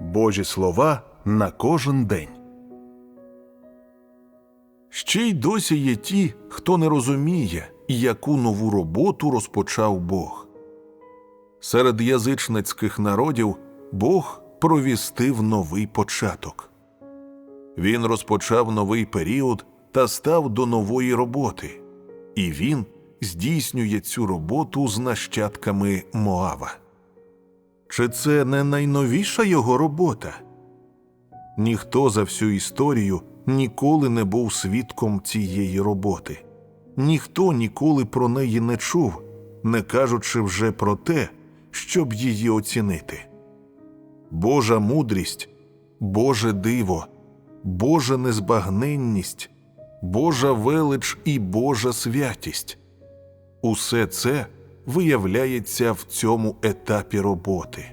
Божі слова на кожен день. Ще й досі є ті, хто не розуміє, яку нову роботу розпочав Бог. Серед язичницьких народів Бог провістив новий початок. Він розпочав новий період та став до нової роботи, і він здійснює цю роботу з нащадками Моава. Чи це не найновіша його робота? Ніхто за всю історію ніколи не був свідком цієї роботи, ніхто ніколи про неї не чув, не кажучи вже про те, щоб її оцінити. Божа мудрість, Боже диво, Божа незбагненність, Божа велич і Божа святість усе це виявляється в цьому етапі роботи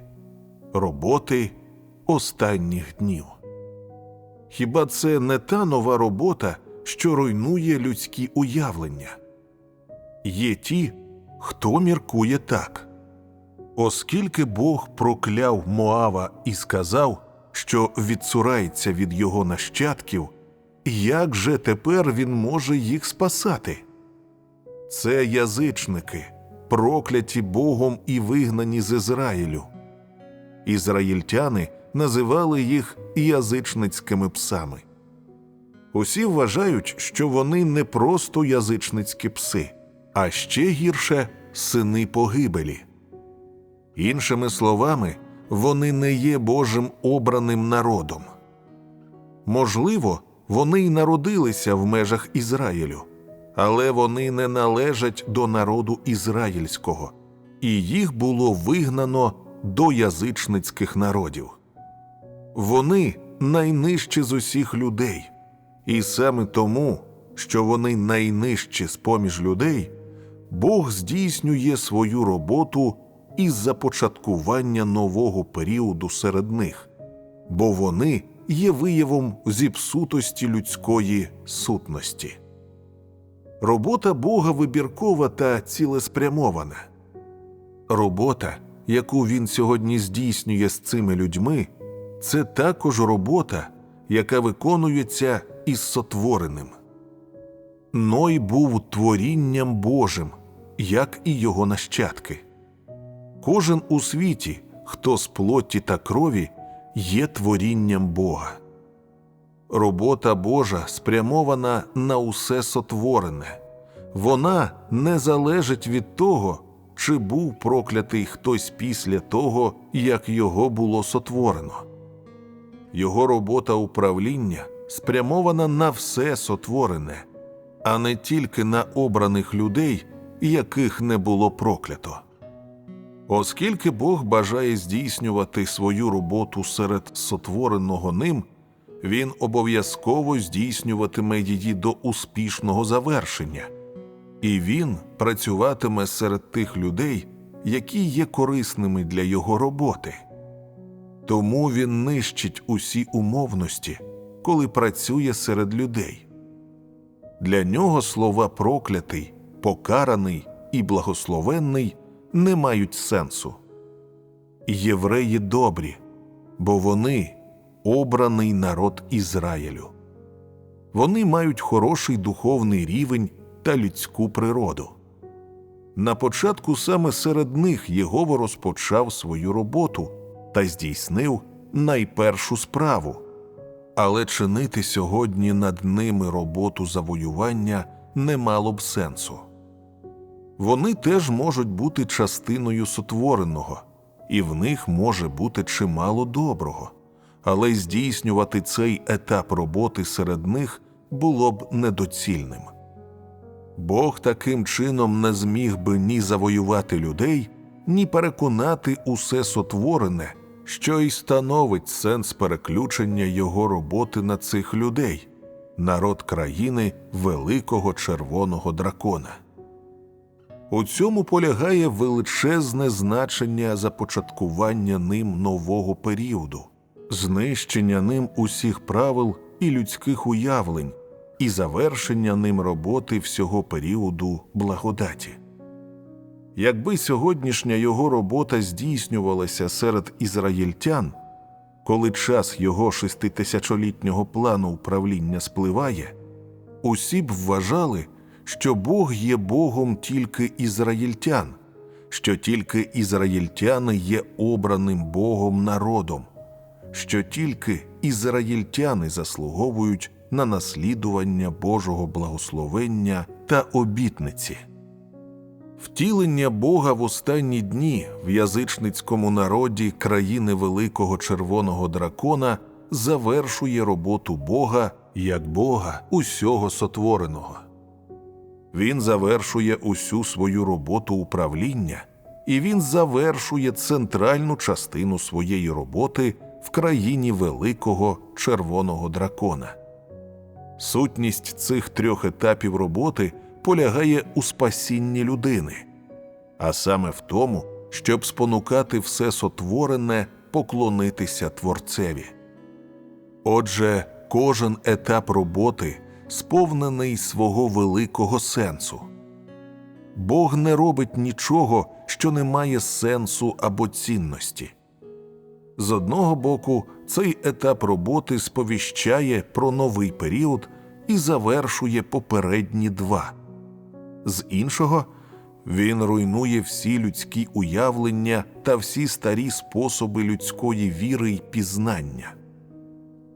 роботи останніх днів. Хіба це не та нова робота, що руйнує людські уявлення? Є ті, хто міркує так. Оскільки Бог прокляв Моава і сказав, що відсурається від його нащадків, як же тепер він може їх спасати? Це язичники, прокляті Богом і вигнані з Ізраїлю. Ізраїльтяни називали їх язичницькими псами. Усі вважають, що вони не просто язичницькі пси, а ще гірше сини погибелі. Іншими словами, вони не є Божим обраним народом. Можливо, вони й народилися в межах Ізраїлю, але вони не належать до народу ізраїльського, і їх було вигнано до язичницьких народів. Вони найнижчі з усіх людей, і саме тому, що вони найнижчі з поміж людей, Бог здійснює свою роботу із започаткування нового періоду серед них, бо вони є виявом зіпсутості людської сутності. Робота Бога вибіркова та цілеспрямована. Робота, яку він сьогодні здійснює з цими людьми, це також робота, яка виконується із сотвореним. Ной був творінням Божим, як і його нащадки. Кожен у світі, хто з плоті та крові, є творінням Бога. Робота Божа спрямована на усе сотворене, вона не залежить від того, чи був проклятий хтось після того, як його було сотворено. Його робота управління спрямована на все сотворене, а не тільки на обраних людей, яких не було проклято. Оскільки Бог бажає здійснювати свою роботу серед сотвореного ним, він обов'язково здійснюватиме її до успішного завершення, і він працюватиме серед тих людей, які є корисними для його роботи. Тому він нищить усі умовності, коли працює серед людей. Для нього слова проклятий, покараний і благословенний не мають сенсу. Євреї добрі, бо вони обраний народ Ізраїлю. Вони мають хороший духовний рівень та людську природу. На початку саме серед них Єгова розпочав свою роботу та здійснив найпершу справу, але чинити сьогодні над ними роботу завоювання не мало б сенсу. Вони теж можуть бути частиною сотвореного, і в них може бути чимало доброго, але здійснювати цей етап роботи серед них було б недоцільним. Бог таким чином не зміг би ні завоювати людей, ні переконати усе сотворене, що й становить сенс переключення його роботи на цих людей, народ країни великого червоного дракона. У цьому полягає величезне значення започаткування ним нового періоду, знищення ним усіх правил і людських уявлень, і завершення ним роботи всього періоду благодаті. Якби сьогоднішня його робота здійснювалася серед ізраїльтян, коли час його шеститисячолітнього плану управління спливає, усі б вважали, що Бог є Богом тільки ізраїльтян, що тільки ізраїльтяни є обраним Богом народом, що тільки ізраїльтяни заслуговують на наслідування Божого благословення та обітниці. Втілення Бога в останні дні в язичницькому народі країни Великого Червоного дракона завершує роботу Бога як Бога усього сотвореного. Він завершує усю свою роботу управління, і він завершує центральну частину своєї роботи в країні Великого Червоного дракона. Сутність цих трьох етапів роботи полягає у спасінні людини, а саме в тому, щоб спонукати все сотворене поклонитися Творцеві. Отже, кожен етап роботи сповнений свого великого сенсу. Бог не робить нічого, що не має сенсу або цінності. З одного боку, цей етап роботи сповіщає про новий період і завершує попередні два. З іншого, він руйнує всі людські уявлення та всі старі способи людської віри й пізнання.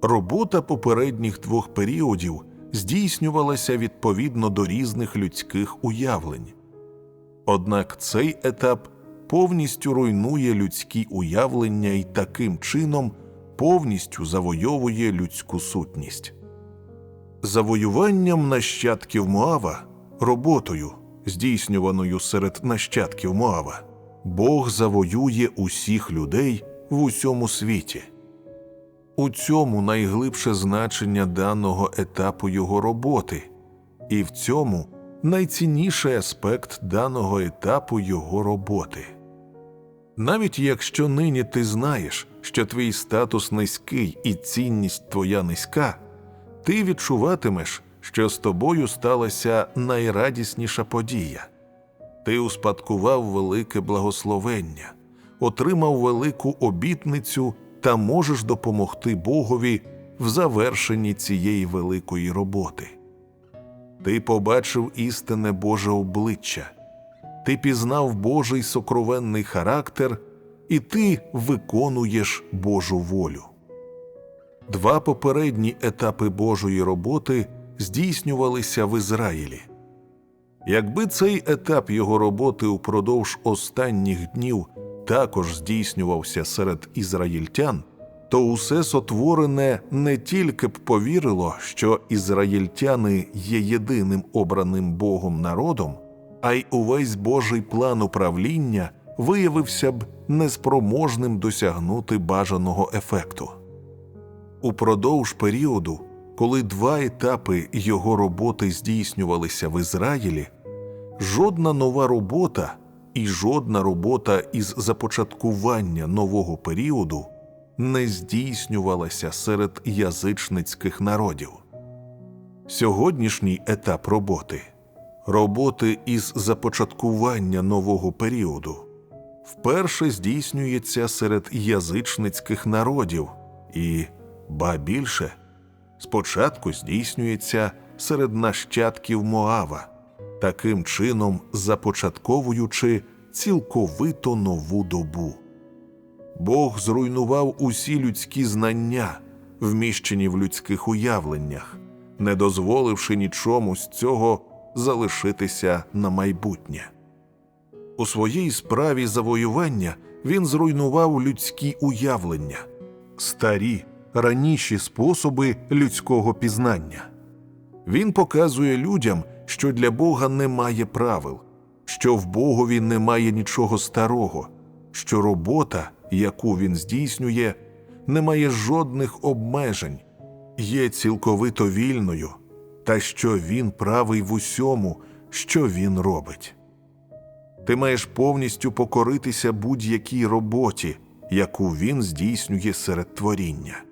Робота попередніх двох періодів здійснювалася відповідно до різних людських уявлень. Однак цей етап повністю руйнує людські уявлення і таким чином повністю завойовує людську сутність. Завоюванням нащадків Моава, роботою, здійснюваною серед нащадків Моава, Бог завоює усіх людей в усьому світі. У цьому найглибше значення даного етапу його роботи, і в цьому найцінніший аспект даного етапу його роботи. Навіть якщо нині ти знаєш, що твій статус низький і цінність твоя низька, ти відчуватимеш, що з тобою сталася найрадісніша подія. Ти успадкував велике благословення, отримав велику обітницю та можеш допомогти Богові в завершенні цієї великої роботи. Ти побачив істинне Боже обличчя, ти пізнав Божий сокровенний характер, і ти виконуєш Божу волю. Два попередні етапи Божої роботи здійснювалися в Ізраїлі. Якби цей етап його роботи упродовж останніх днів також здійснювався серед ізраїльтян, то усе сотворене не тільки б повірило, що ізраїльтяни є єдиним обраним Богом народом, а й увесь Божий план управління виявився б неспроможним досягнути бажаного ефекту. Упродовж періоду, коли два етапи його роботи здійснювалися в Ізраїлі, жодна нова робота і жодна робота із започаткування нового періоду не здійснювалася серед язичницьких народів. Сьогоднішній етап роботи роботи із започаткування нового періоду вперше здійснюється серед язичницьких народів і, ба більше, спочатку здійснюється серед нащадків Моава, таким чином започатковуючи цілковито нову добу. Бог зруйнував усі людські знання, вміщені в людських уявленнях, не дозволивши нічому з цього залишитися на майбутнє. У своїй справі завоювання він зруйнував людські уявлення, старі, раніші способи людського пізнання. Він показує людям, що для Бога немає правил, що в Богові немає нічого старого, що робота, яку він здійснює, не має жодних обмежень, є цілковито вільною, та що він правий в усьому, що він робить. Ти маєш повністю покоритися будь-якій роботі, яку він здійснює серед творіння.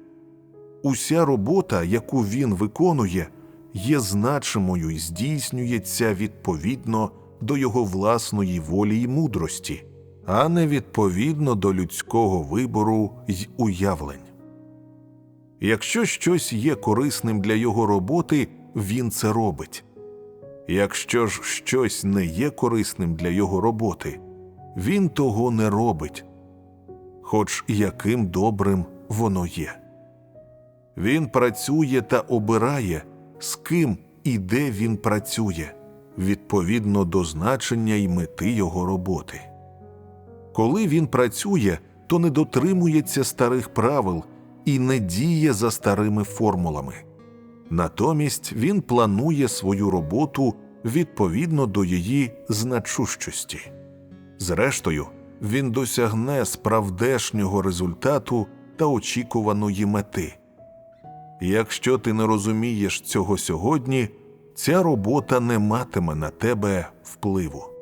Уся робота, яку він виконує, є значимою і здійснюється відповідно до його власної волі й мудрості, а не відповідно до людського вибору й уявлень. Якщо щось є корисним для його роботи, він це робить. Якщо ж щось не є корисним для його роботи, він того не робить, хоч яким добрим воно є. Він працює та обирає, з ким і де він працює, відповідно до значення й мети його роботи. Коли він працює, то не дотримується старих правил і не діє за старими формулами. Натомість він планує свою роботу відповідно до її значущості. Зрештою, він досягне справдешнього результату та очікуваної мети. Якщо ти не розумієш цього сьогодні, ця робота не матиме на тебе впливу.